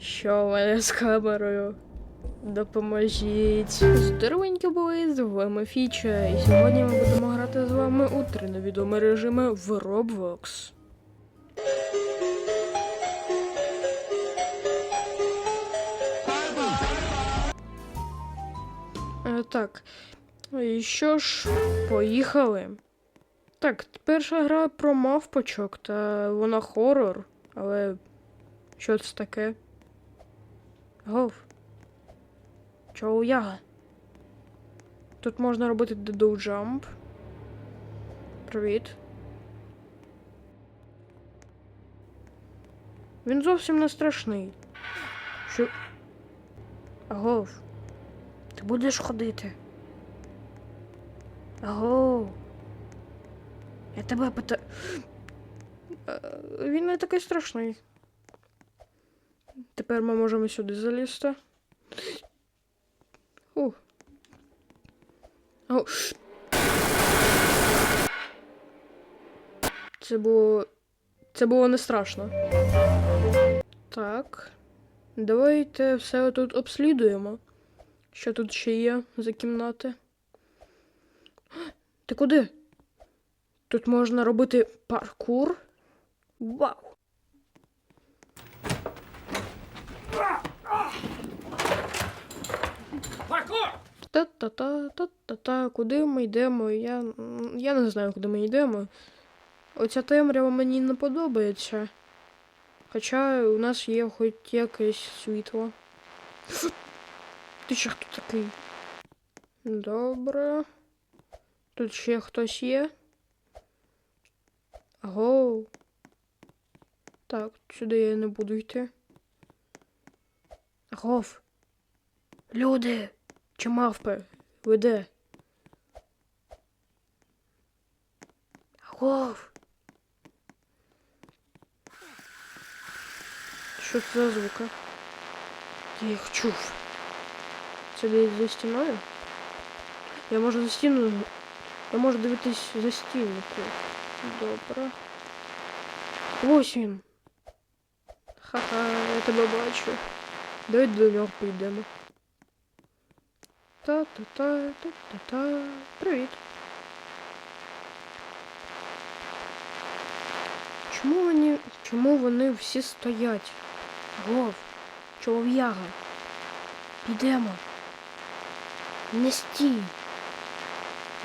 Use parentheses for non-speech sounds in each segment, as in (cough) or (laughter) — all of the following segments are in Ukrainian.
Що у мене з камерою? Допоможіть. Здоровенькі були, з вами Фіча, і сьогодні ми будемо грати з вами у три невідомі режими в Roblox. Е, так. І що ж, поїхали. Так, перша гра про мавпочок, та вона хорор, але що це таке? Гов. Чого я? Тут можна робити джамп. Привіт. Він зовсім не страшний. Що. Агов. Ти будеш ходити? Агов. Я тебе питаю. Е, Він не такий страшний. Тепер ми можемо сюди залізти. Ух. Ау. Це було. Це було не страшно. Так. Давайте все тут обслідуємо. Що тут ще є за кімнати? Ти куди? Тут можна робити паркур. Вау! Та-та-та-та-та-та. Куди ми йдемо? Я, я не знаю, куди ми йдемо. Оця темрява мені не подобається. Хоча у нас є хоч якесь світло. Ти ще хто такий? Добре. Тут ще хтось є. Аго. Так, сюди я не буду йти. Агов. Люди. Чи мавпи? Ви де? Агов. Що це за звуки? Я їх чув. Це десь за стіною? Я можу за стіну. Я можу дивитись за стінку. Добре. Ось він. Ха-ха, я тебе бачу. Давай до нього підемо. Та-та-та, та-та-та. Привіт. Чому вони. Чому вони всі стоять? Гов, чолов'яга. Підемо. Не стій.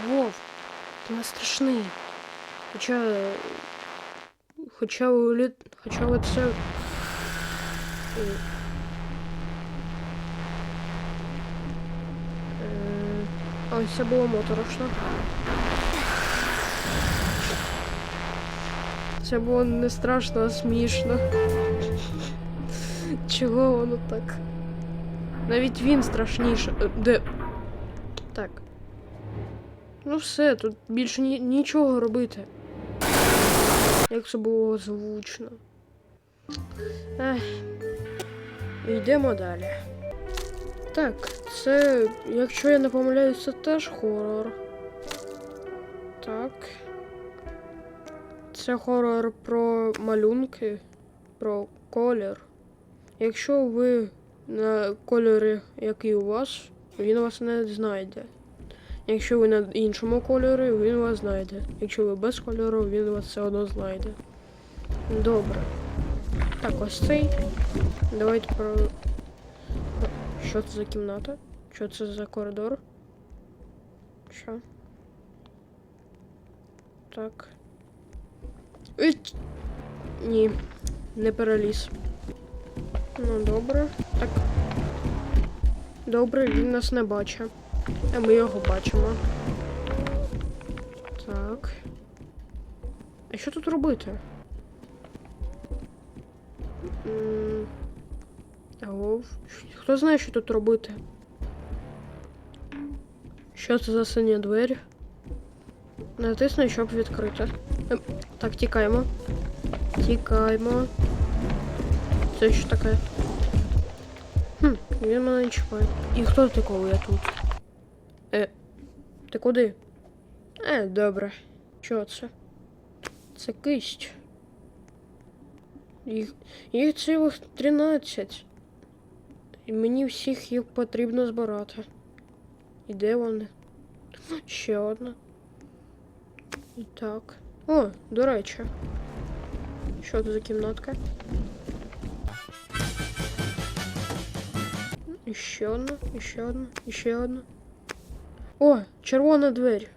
Вов, ти не страшний. Хоча. Хоча у літ. Хоча оце. Е, е, Ой, це було моторошно. Це було не страшно, а смішно. Чого воно так? Навіть він страшніше. Е, Де. Так. Ну все, тут більше ні- нічого робити. Як це було звучно. Ех. Йдемо далі. Так, це, якщо я не помиляюсь, це теж хорор. Так. Це хорор про малюнки, про колір. Якщо ви на кольорі, який у вас, він вас не знайде. Якщо ви на іншому кольорі, він вас знайде. Якщо ви без кольору, він вас все одно знайде. Добре. Так, ось цей. Давайте про. Що це за кімната? Що це за коридор? Що? Так. Ить! Ні, не переліз. Ну, добре. Так. Добре, він нас не бачить. А ми його бачимо. Так. А що тут робити? Алло, хто знає, що тут робити? Що це за синя двері? Натисни, щоб відкрити. Ем, Так, тікаємо. Тікаємо. Це що таке? Хм, він мене не чіпає. І хто ти коли я тут? Е, ти куди? Е, добре. Що це? Це кисть. Їх, їх цілих 13. І мені всіх їх потрібно збирати. І де вони? Ще одна. І так. О, до речі. Що це за кімнатка? І ще одна, і ще одна, і ще одна. О, червона двері.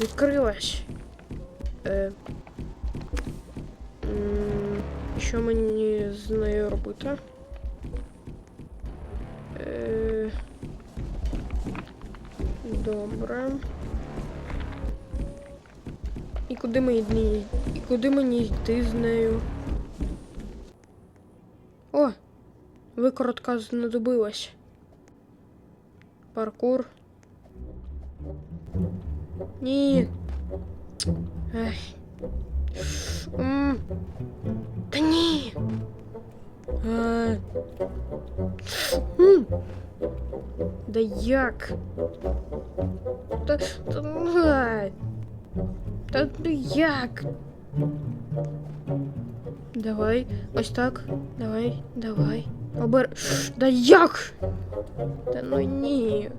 Відкрилась. Е. Що мені з нею робити? Е. Добре. І куди мені? І куди мені йти з нею? О! Викоротка знадобилась. Паркур. Ні. Ех. Та ні. Е. Да як? Та, та, та ну як? Давай, ось так. Давай, давай. Обер... Да як? Та ну ні.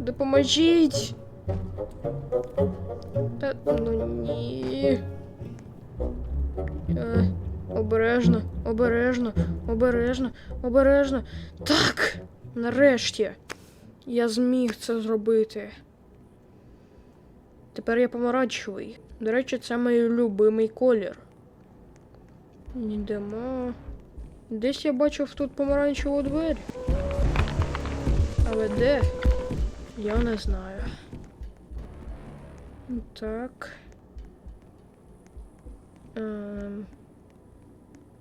Допоможіть. Та ну ні. Е, обережно, обережно, обережно, обережно. Так! Нарешті. Я зміг це зробити. Тепер я помаранчевий. До речі, це мій любимий колір. Йдемо. Десь я бачив тут помаранчеву двері. Але де? Я не знаю. Так. Ем.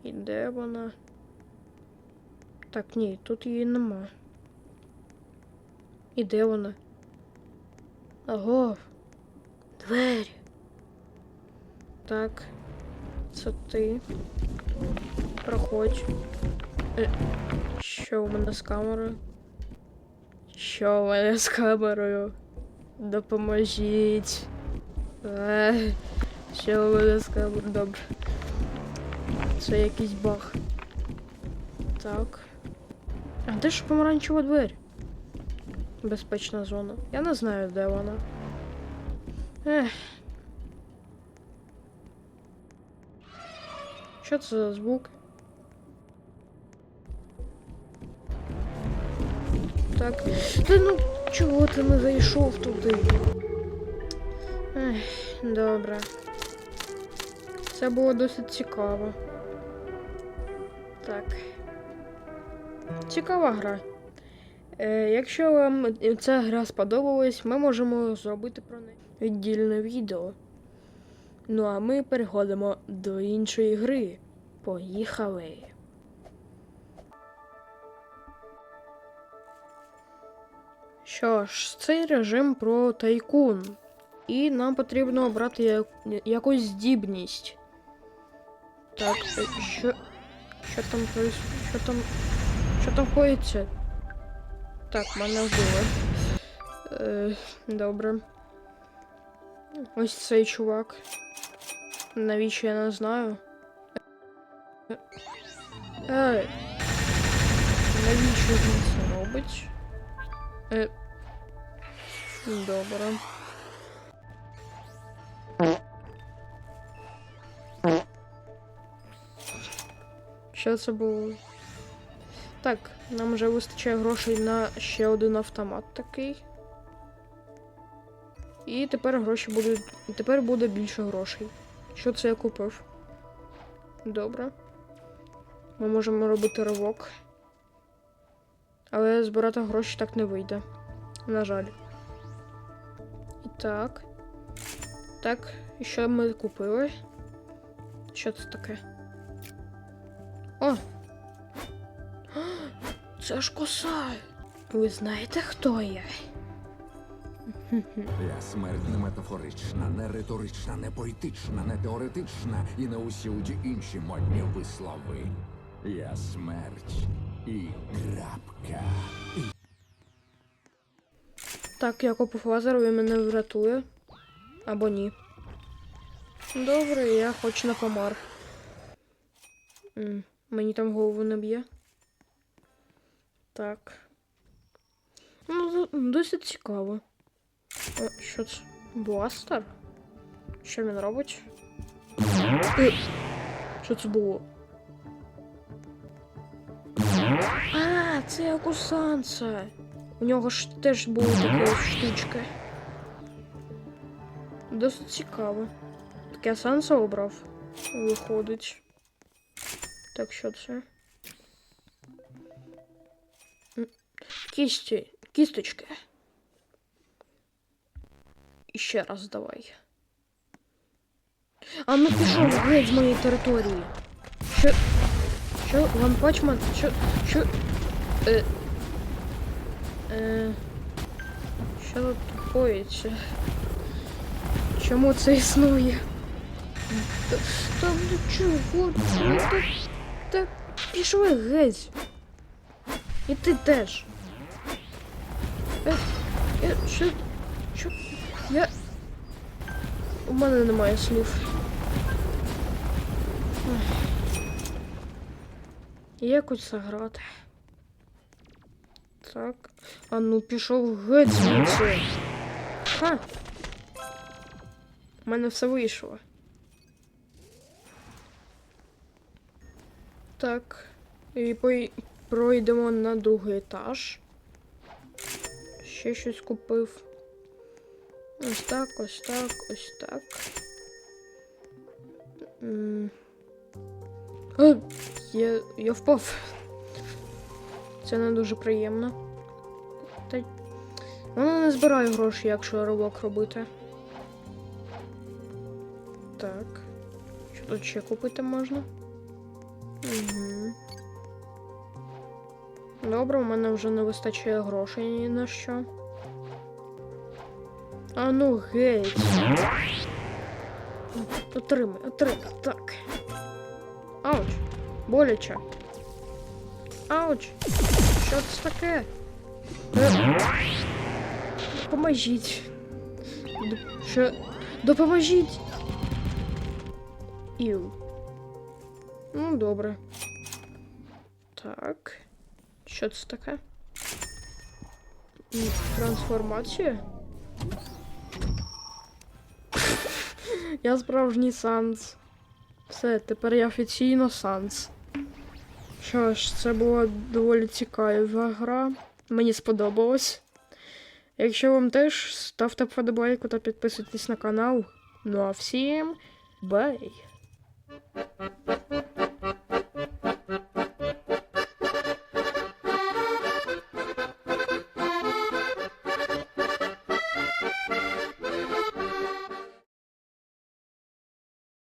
І де вона? Так, ні, тут її нема. І де вона? Аго. Двері. Так. Це ти. Проходь. Е, Що у мене з камерою? Що у мене з камерою? Допоможіть. Е, Що у мене з камерою? Добре. Це якийсь баг. Так. А де ж помаранчева двері? Безпечна зона. Я не знаю, де вона. Ех. Що це за звук? Так. Та ну чого ти не зайшов туди? Ех, добре. Це було досить цікаво. Так. Цікава гра. Е, якщо вам ця гра сподобалась, ми можемо зробити про неї віддільне відео. Ну а ми переходимо до іншої гри. Поїхали. Що ж, цей режим про тайкун. І нам потрібно обрати я- якусь здібність. Так, е, що. Що там. Що там. Що там коїться? Так, мене вбили. Е, добре. Ось цей чувак. Навіщо я не знаю. Е, Ей. Навіщо він це робить? Е. Добре. Що це було? Так, нам вже вистачає грошей на ще один автомат такий. І тепер гроші будуть. Тепер буде більше грошей. Що це я купив? Добре. Ми можемо робити ривок. Але збирати гроші так не вийде. На жаль. І так. Так, і що ми купили? Що це таке? Це ж коса. Ви знаєте, хто я? Я смерть не метафорична, не риторична, не поетична, не теоретична і не усюді інші модні вислови. Я смерть і крапка. Так, я купив лазер, він мене врятує. Або ні. Добре, я хоч не помар. М, Мені там голову не б'є. Так. Ну, досить цікаво. О, що це? Бластер? Що він робить? Е, Що це було? А, це як у нього ж теж були такі штучки. Досить цікаво. Так я Санса обрав. Виходить. Так, що це? Кісті, кісточки. І ще раз давай. А ну пішов геть з моєї території. Що? Що? Ван Пачман? Що? Що? Е... Е... Що тут коїться? Чому це існує? Та, ну чого? Та пішли геть. І ти теж. Е, е, що? Що? Я. У мене немає слів. Якось заграти. Так. А ну пішов геть звідси. Ха. У мене все вийшло. Так. І пройдемо на другий етаж. Ще щось купив. Ось так, ось так, ось так. А, я, я впав. Це не дуже приємно. Та... Воно не збирає гроші, якщо ривок робити. Так. Що тут ще купити можна? Угу. Добре, у мене вже не вистачає грошей ні на що. А ну геть. Отримай, отримай. Так. Ауч. Боляче. Ауч. Що це таке? Е, Допоможіть. Що? Допоможіть. Іу. Ну, добре. Так. Що це таке? Трансформація? (laughs) Я справжній Санс. Все, тепер я офіційно Санс. Що ж, це була доволі цікава гра. Мені сподобалось. Якщо вам теж, ставте вподобайку та підписуйтесь на канал. Ну а всім бай!